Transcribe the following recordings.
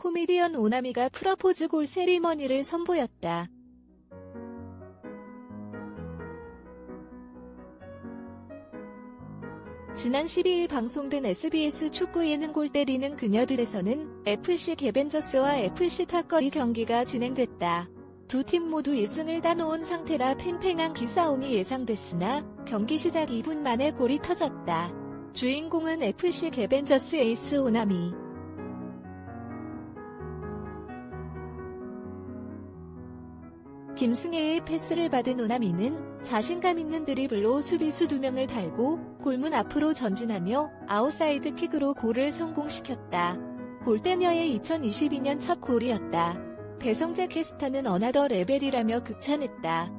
코미디언 오나미가 프러포즈 골 세리머니를 선보였다. 지난 12일 방송된 SBS 축구 예능 골 때리는 그녀들에서는 FC 개벤저스와 FC 탑거리 경기가 진행됐다. 두 팀 모두 1승을 따놓은 상태라 팽팽한 기싸움이 예상됐으나 경기 시작 2분 만에 골이 터졌다. 주인공은 FC 개벤저스 에이스 오나미. 김승혜의 패스를 받은 오나미는 자신감 있는 드리블로 수비수 두 명을 달고 골문 앞으로 전진하며 아웃사이드 킥으로 골을 성공시켰다. 골대녀의 2022년 첫 골이었다. 배성재 캐스터는 어나더 레벨이라며 극찬했다.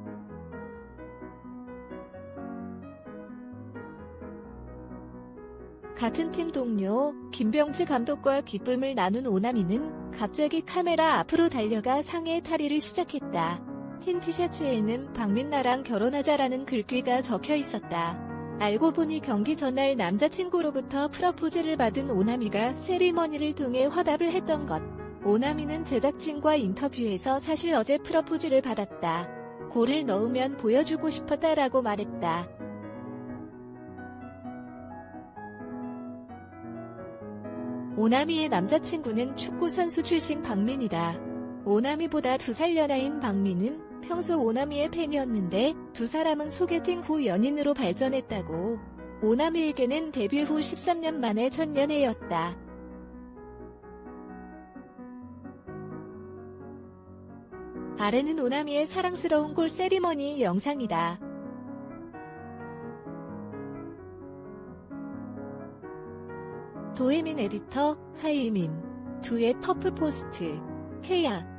같은 팀 동료 김병지 감독과 기쁨을 나눈 오나미는 갑자기 카메라 앞으로 달려가 상해 탈의를 시작했다. 흰 티셔츠에는 박민나랑 결혼하자라는 글귀가 적혀 있었다. 알고 보니 경기 전날 남자친구로부터 프러포즈를 받은 오나미가 세리머니를 통해 화답을 했던 것. 오나미는 제작진과 인터뷰에서 사실 어제 프러포즈를 받았다. 골을 넣으면 보여주고 싶었다라고 말했다. 오나미의 남자친구는 축구선수 출신 박민이다. 오나미보다 두 살 연하인 박민은 평소 오나미의 팬이었는데 두 사람은 소개팅 후 연인으로 발전했다고. 오나미에게는 데뷔 후 13년 만에 첫 연애였다. 아래는 오나미의 사랑스러운 골 세리머니 영상이다. 도혜민 에디터, 하이민. 두의 퍼프 포스트. 케야.